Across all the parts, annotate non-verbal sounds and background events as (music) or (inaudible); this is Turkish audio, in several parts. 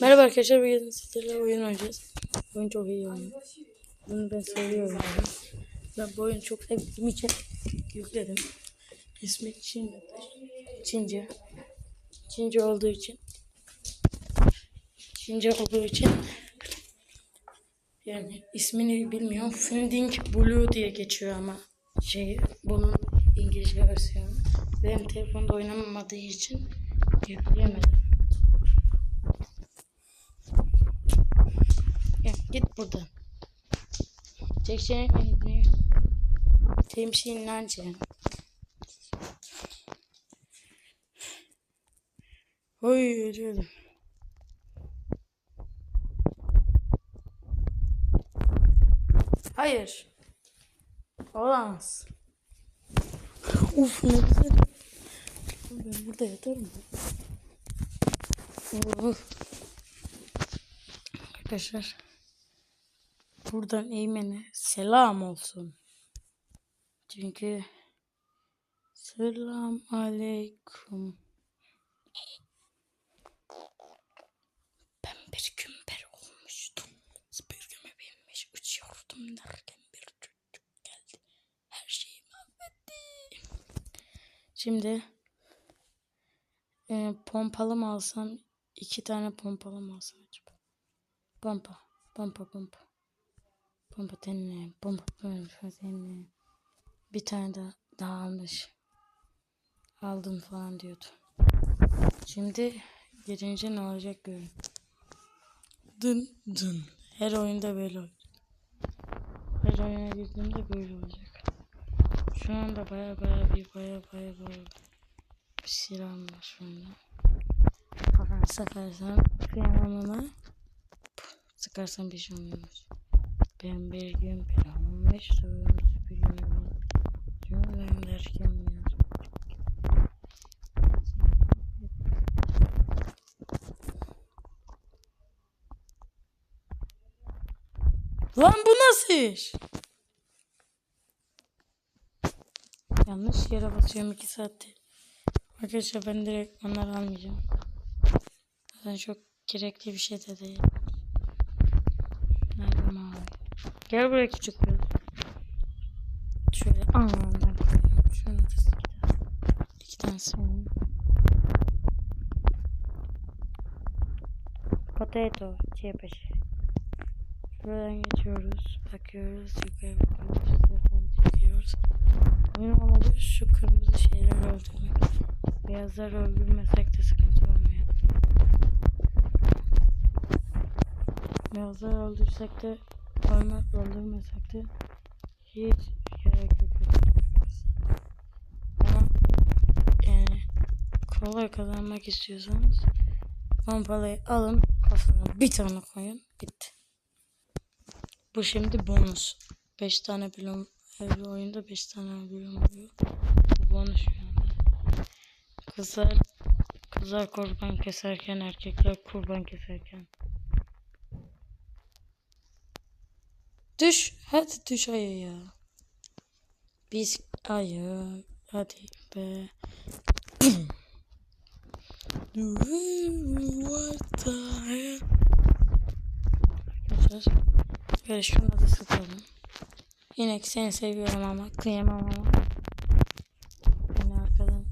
Merhaba arkadaşlar bugün sizlerle oyun oynayacağız. Oyun çok iyi oyun. Bunu ben seviyorum. Yani. Ben bu oyunu çok sevdiğim için yükledim. İsmi Çin, Çince. Çince olduğu için. Çince olduğu için yani ismini bilmiyorum. Funding Blue diye geçiyor ama şey bunun İngilizce versiyonu. Benim telefonda oynanmadığı için yükleyemedim. Ya git buradan. Çekeceğini temsil nance. Oy ölüyorum. Hayır. Olamaz. Uf ne güzel. Ben burada yatarım. Of. Arkadaşlar. Buradan Eymen'e selam olsun. Çünkü selam aleyküm. Ben bir kümper olmuştum. Süpürgeme binmiş uçuyordum derken bir çocuk geldi. Her şeyi mahvetti. Şimdi e, pompalı mı alsam? iki tane pompalı mı alsam acaba? Pompa, pompa, pompa. Pompa tenine, pompa tenine. Bir tane daha, daha almış. Aldım falan diyordu. Şimdi girince ne olacak görün. Dın dın. Her oyunda böyle olacak. Her oyuna girdiğimde böyle olacak. Şu anda baya baya bir baya baya baya bir silahım var şu anda. Kafana sıkarsan kıyamam ama sıkarsan bir şey olmuyormuş. Ben bir gün planlamıştım süpürüyorum. Cümlem derken ya. Lan bu nasıl iş? Yanlış yere basıyorum 2 saattir. Arkadaşlar ben direkt onları almayacağım. Zaten çok gerekli bir şey de değil. Nerede mavi? Gel buraya küçük kız. Şöyle anlamdan. Şunu da iki tane. İki tane senin. Potato. Çiğbaşı. Şuradan geçiyoruz. Bakıyoruz. Yukarı bakıyoruz. Zaten çekiyoruz. Oyun amacı şu kırmızı şeyleri öldürmek. Beyazları öldürmesek de sıkıntı olmuyor. Beyazları öldürsek de Ölmek öldürmesek de hiç gerek yok. Ama yani kolay kazanmak istiyorsanız pompalayı alın kafana bir tane koyun bitti. Bu şimdi bonus. 5 tane bölüm her oyunda 5 tane bölüm oluyor. Bu bonus yani. Kızlar kızlar kurban keserken erkekler kurban keserken. Düş. Hadi düş ayı ya. Biz ayı. Hadi be. What the hell? Arkadaşlar. Şunu da sıkalım. Yine seni seviyorum ama kıyamam ama. Yine arkadan.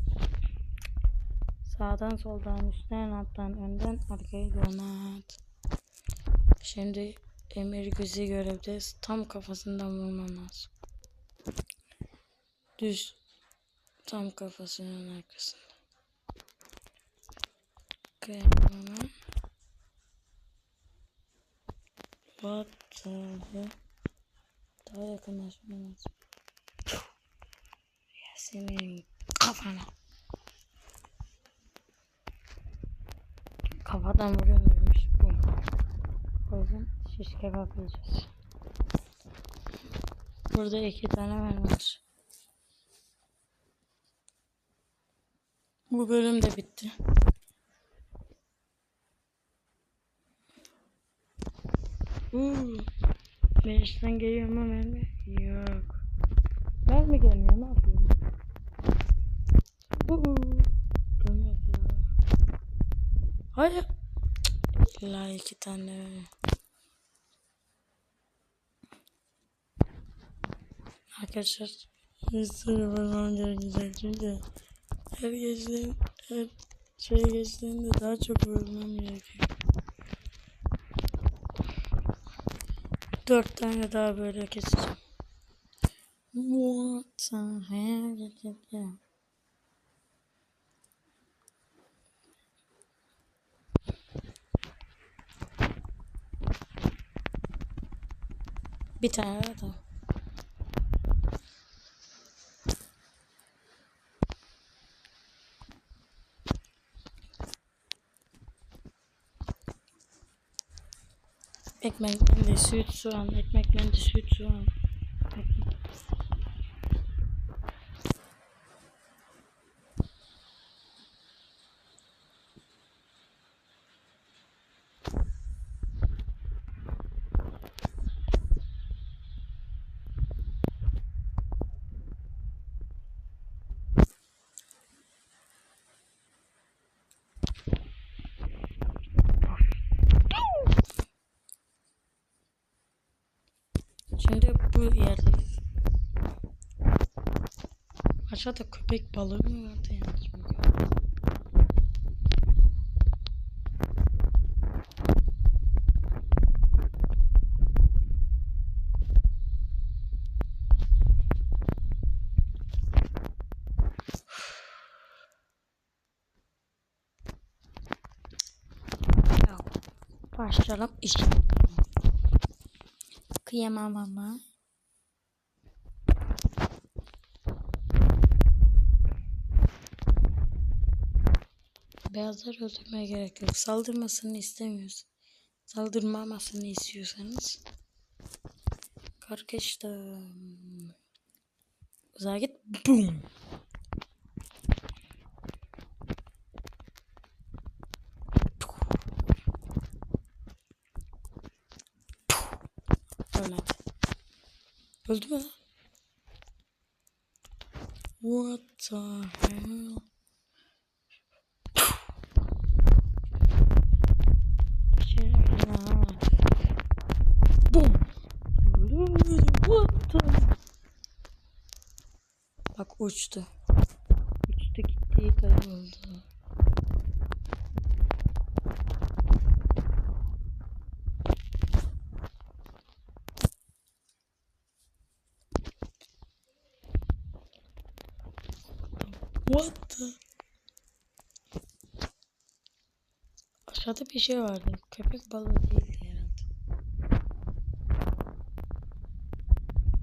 Sağdan soldan üstten alttan önden arkaya donat. Şimdi Emir gözü görevde tam kafasından vurman lazım. Düz tam kafasının arkasında. The hell? Daha yakınlaşmam lazım. Ya senin kafana. Kafadan vuruyor muymuş bu? O yüzden şiş kebap yiyeceğiz. Burada iki tane var. Bu bölüm de bitti. Uuu. Meclisten geliyor mu mermi? Yok. Mermi gelmiyor ne yapıyorum? Uuu. Gelmez ya. Hayır. La iki tane. Arkadaşlar hızlı bulmam gerekecek çünkü her geçtiğim her şey geçtiğinde daha çok vurmam gerekiyor. Dört tane daha böyle keseceğim. What the hell? Bir tane daha. Ekmek mende süt soğan, ekmek mende süt soğan. Ekmek. Şimdi bu yerdeyiz. Aşağıda köpek balığı mı vardı yanlış mı? Başlayalım işe. Kıyamam ama. Beyazları öldürmeye gerek yok. Saldırmasını istemiyoruz. Saldırmamasını istiyorsanız. Kardeşler. Uzağa git. Boom. Öldü mü? lan? What the hell? Şey, ya. Boom. What the? Bak uçtu. Uçtu gitti kayboldu. What the? Aşağıda bir şey vardı. Köpek balığı değildi herhalde.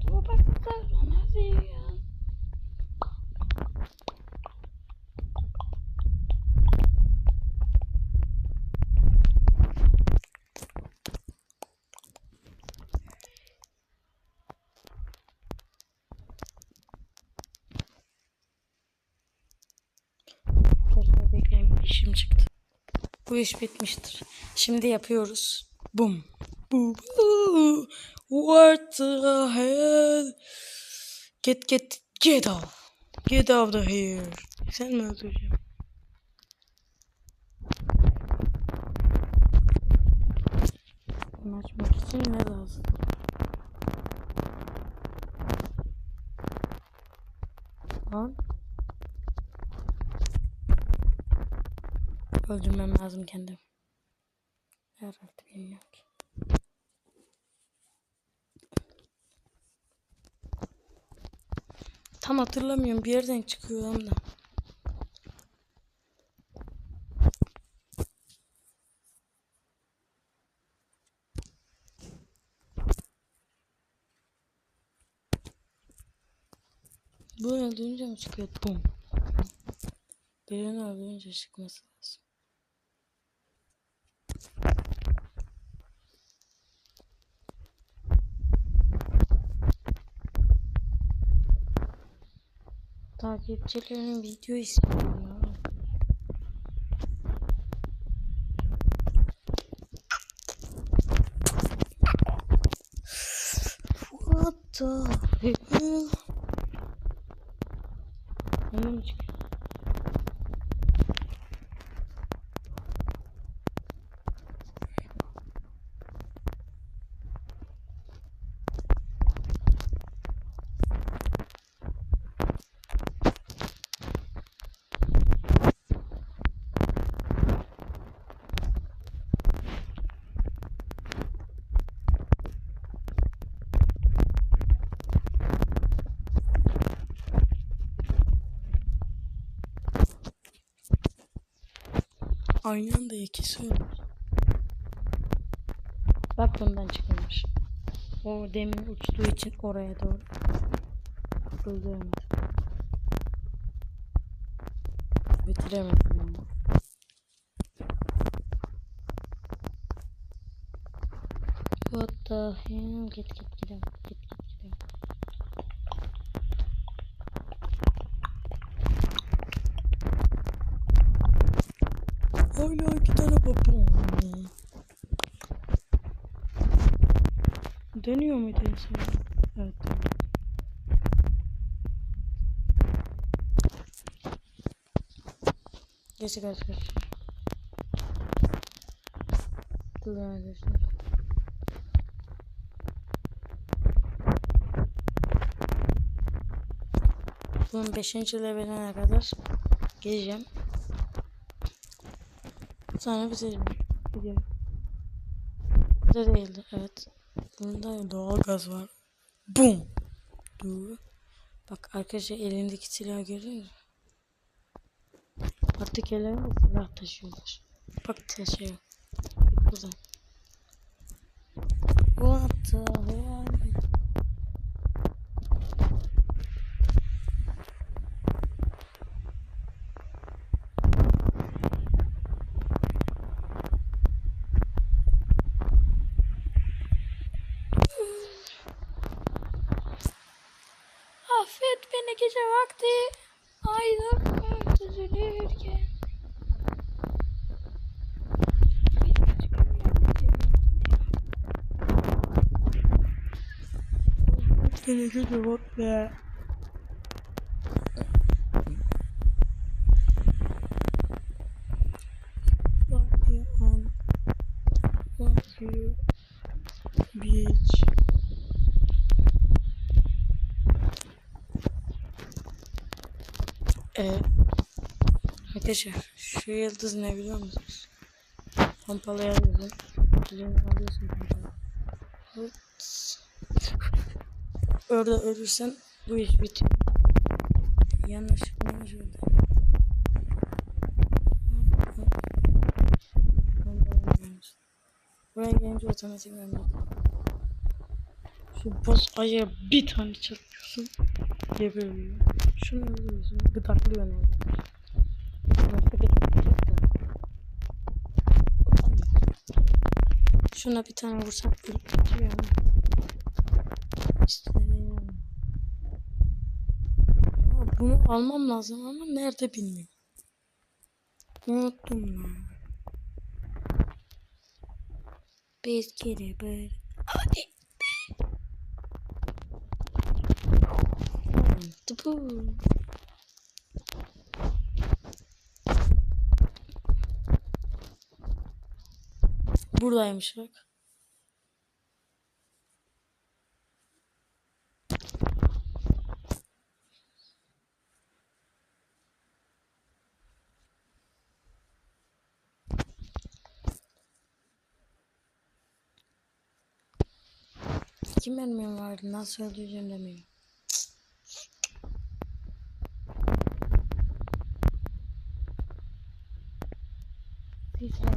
Topraklar nasıl ya? Arkadaşlar bekleyin işim çıktı. Bu iş bitmiştir. Şimdi yapıyoruz. Boom. Ooh. What the hell? Get get get out. Get out of here. Sen mi öldüreceğim? Açmak için ne lazım? Lan. Öldürmem lazım kendim. Herhalde bilmiyorum ki. Tam hatırlamıyorum. Bir yerden çıkıyor ama da. Bu öldürünce mi çıkıyor? Bum. Birini öldürünce çıkması Takipçilerin video istiyorum ya. What the? (laughs) Hemen çıkıyor? Aynı anda ikisi ölmüş. Bak bundan çıkılmış. O demin uçtuğu için oraya doğru. Öldüremedi. Bitiremedim ama. What the hell? Git git gidelim. Hala iki tane babam. Dönüyor en son? Evet. Geçik arkadaşlar. Dur arkadaşlar. Bunun 5. leveline kadar geleceğim. Sonra bitireceğim. Gidiyorum. Burada değildi. Evet. Bunda doğal gaz var. Bum. Dur. Bak arkadaşlar elindeki silahı görüyor musun? Artık ellerinde silah taşıyorlar. Bak taşıyor. Buradan. What the hell? Affet beni gece vakti. Aylar düzülürken. Gece vakti. Fuck arkadaşlar şu yıldız ne biliyor musunuz? Yazın. Üzerine alıyorsun pompalı. Hıts. Orada ölürsen bu iş bitiyor. Yanlış, yanlış oldu. Buraya gelince otomatik vermek. Şu boss aya bir tane çarpıyorsun. Geberiyor. Şunu öldürüyorsun. Gıdaklıyor ne? Başka bir Şuna bir tane vursak bitiyor. Ama Bunu almam lazım ama nerede bilmiyorum. Unuttum lan. Biz kere böyle. Hadi. Tıpı. Buradaymış bak. Kim benim vardı? Nasıl öldüreceğim demiyorum. Bir saat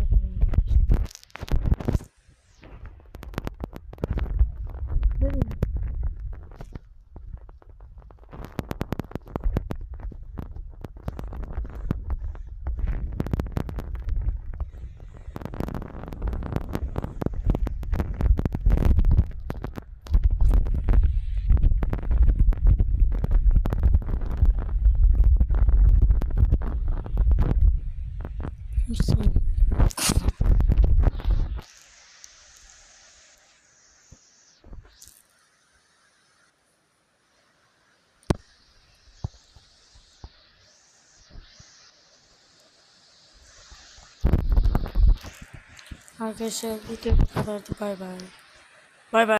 Arkadaşlar video bu kadardı. Bay bay. Bay bay.